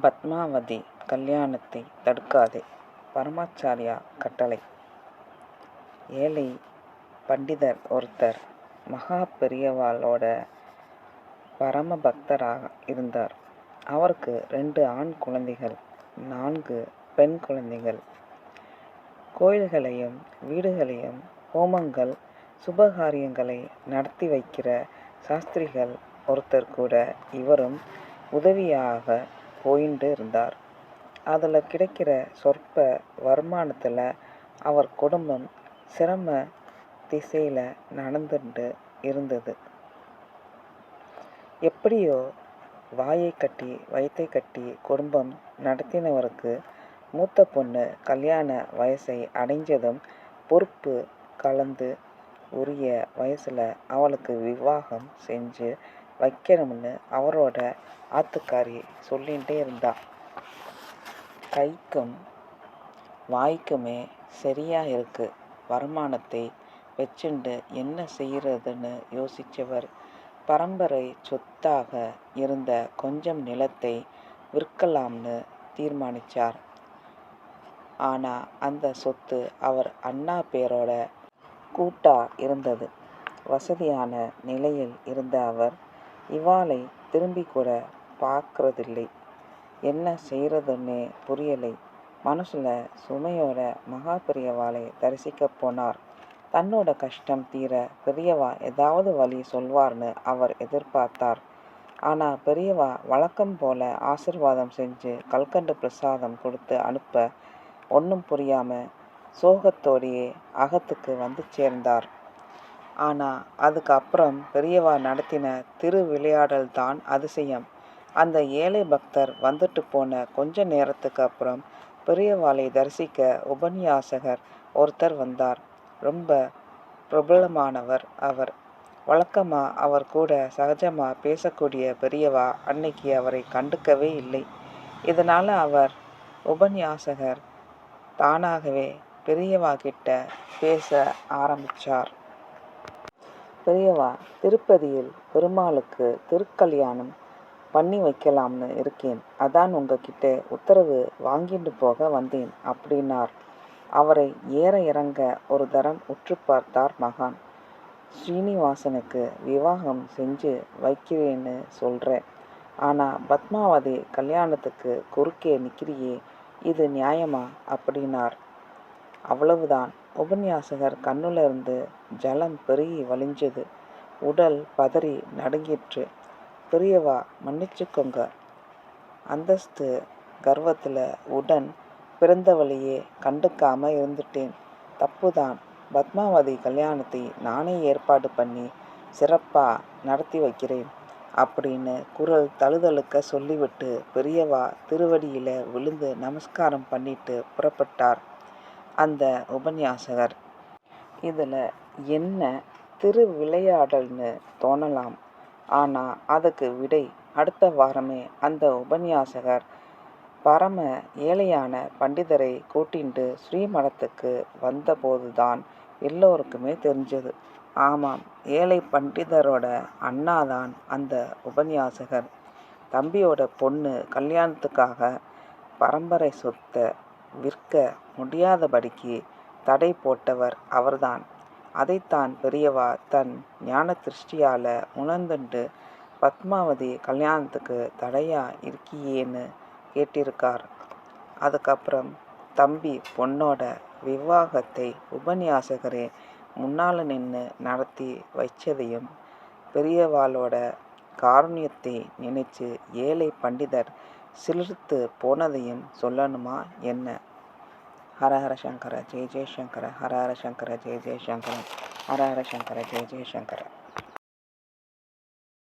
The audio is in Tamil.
பத்மாவதி கல்யாணத்தை தடுக்காதே. பரமாச்சாரியா கட்டளை. ஏழை பண்டிதர் ஒருத்தர் மகா பெரியவாளோட பரம பக்தராக இருந்தார். அவருக்கு ரெண்டு ஆண் குழந்தைகள் நான்கு பெண் குழந்தைகள். கோயில்களையும் வீடுகளையும் ஹோமங்கள் சுபகாரியங்களை நடத்தி வைக்கிற சாஸ்திரிகள் ஒருத்தர் கூட இவரும் உதவியாக போயிண்டு இருந்தார். அதில் கிடைக்கிற சொற்ப வருமானத்தில் அவர் குடும்பம் சிரம திசையில் நடந்துட்டு இருந்தது. எப்படியோ வாயை கட்டி வயிற்றை கட்டி குடும்பம் நடத்தினவருக்கு மூத்த பொண்ணு கல்யாண வயசை அடைஞ்சதும் பொறுப்பு கலந்து உரிய வயசில் அவளுக்கு விவாகம் செஞ்சு வைக்கணும்னு அவரோட ஆத்துக்காரி சொல்லிகிட்டே இருந்தா. கைக்கும் வாய்க்குமே சரியாக இருக்கு. வருமானத்தை வச்சுண்டு என்ன செய்கிறதுன்னு யோசித்தவர் பரம்பரை சொத்தாக இருந்த கொஞ்சம் நிலத்தை விற்கலாம்னு தீர்மானித்தார் ஆனால் அந்த சொத்து அவர் அண்ணா பேரோட கூட்டாக இருந்தது. வசதியான நிலையில் இருந்த அவர் இவாளை திரும்பி கூட பார்க்குறதில்லை. என்ன செய்கிறதுன்னு புரியலை. மனசில் சுமையோட மகா பெரியவாளை தரிசிக்க போனார். தன்னோட கஷ்டம் தீர பெரியவா ஏதாவது வழி சொல்வார்னு அவர் எதிர்பார்த்தார். ஆனால் பெரியவா வழக்கம் போல ஆசிர்வாதம் செஞ்சு கல்கண்டு பிரசாதம் கொடுத்து அனுப்ப ஒன்றும் புரியாமல் சோகத்தோடையே அகத்துக்கு வந்து சேர்ந்தார். ஆனால் அதுக்கப்புறம் பெரியவா நடத்தின திருவிளையாடல் தான் அதிசயம். அந்த ஏழை பக்தர் வந்துட்டு போன கொஞ்ச நேரத்துக்கு அப்புறம் பெரியவாளை தரிசிக்க உபன்யாசகர் ஒருத்தர் வந்தார். ரொம்ப பிரபலமானவர் அவர். வழக்கமாக அவர் கூட சகஜமாக பேசக்கூடிய பெரியவா அன்னைக்கு அவரை கண்டுக்கவே இல்லை. இதனால் அவர் உபன்யாசகர் தானாகவே பெரியவா கிட்ட பேச ஆரம்பிச்சார். பெரியவா திருப்பதியில் பெருமாளுக்கு திருக்கல்யாணம் பண்ணி வைக்கலாம்னு இருக்கேன். அதான் உங்ககிட்ட உத்தரவு வாங்கிட்டு போக வந்தேன் அப்படின்னார். அவரை ஏற இறங்க ஒரு தரம் உற்று பார்த்தார் மகான். ஸ்ரீனிவாசனுக்கு விவாகம் செஞ்சு வைக்கிறேன்னு சொல்கிறேன் ஆனால் பத்மாவதி கல்யாணத்துக்கு குறுக்கே நிற்கிறியே இது நியாயமா? அப்படின்னார். அவ்வளவுதான். உபன்யாசகர் கண்ணுல இருந்து ஜலம் பெருகி வழிஞ்சது. உடல் பதறி நடுங்கிற்று. பெரியவா மன்னிச்சுக்கோங்க. அந்தஸ்து கர்வத்தில் உடன் பிறந்தவளையே கண்டுக்காம இருந்துட்டேன். தப்புதான். பத்மாவதி கல்யாணத்தை நானே ஏற்பாடு பண்ணி சிறப்பாக நடத்தி வைக்கிறேன். அப்படின்னு குரல் தழுதழுக்க சொல்லிவிட்டு பெரியவா திருவடியில் விழுந்து நமஸ்காரம் பண்ணிட்டு புறப்பட்டார். அந்த உபன்யாசகர். இதில் என்ன திருவிளையாடல்னு தோணலாம்? ஆனால் அதுக்கு விடை அடுத்த வாரமே அந்த உபன்யாசகர். பரம ஏழையான பண்டிதரை கூட்டிண்டு ஸ்ரீமடத்துக்கு வந்தபோதுதான் எல்லோருக்குமே தெரிஞ்சது. ஆமாம் ஏழை பண்டிதரோட அண்ணாதான் அந்த உபன்யாசகர். தம்பியோட பொண்ணு கல்யாணத்துக்காக பரம்பரை சொத்தை விற்க முடியாதபடிக்கு தடை போட்டவர் அவர்தான். அதைத்தான் பெரியவா தன் ஞான திருஷ்டியால் உணர்ந்துண்டு பத்மாவதி கல்யாணத்துக்கு தடையா இருக்கியேன்னு கேட்டிருக்கார். அதுக்கப்புறம் தம்பி பொண்ணோட விவாகத்தை உபன்யாசகரே முன்னால் நின்று நடத்தி வச்சதையும் பெரியவாளோட காருண்யத்தை நினைச்சு ஏழை பண்டிதர் சிலிர்த்து போனதையும் சொல்லணுமா என்ன? ஹரஹர சங்கர ஜெய ஜெயசங்கர ஹர ஹர சங்கர ஜெய ஜெயசங்கர ஹர ஹர சங்கர ஜெய ஜெயசங்கர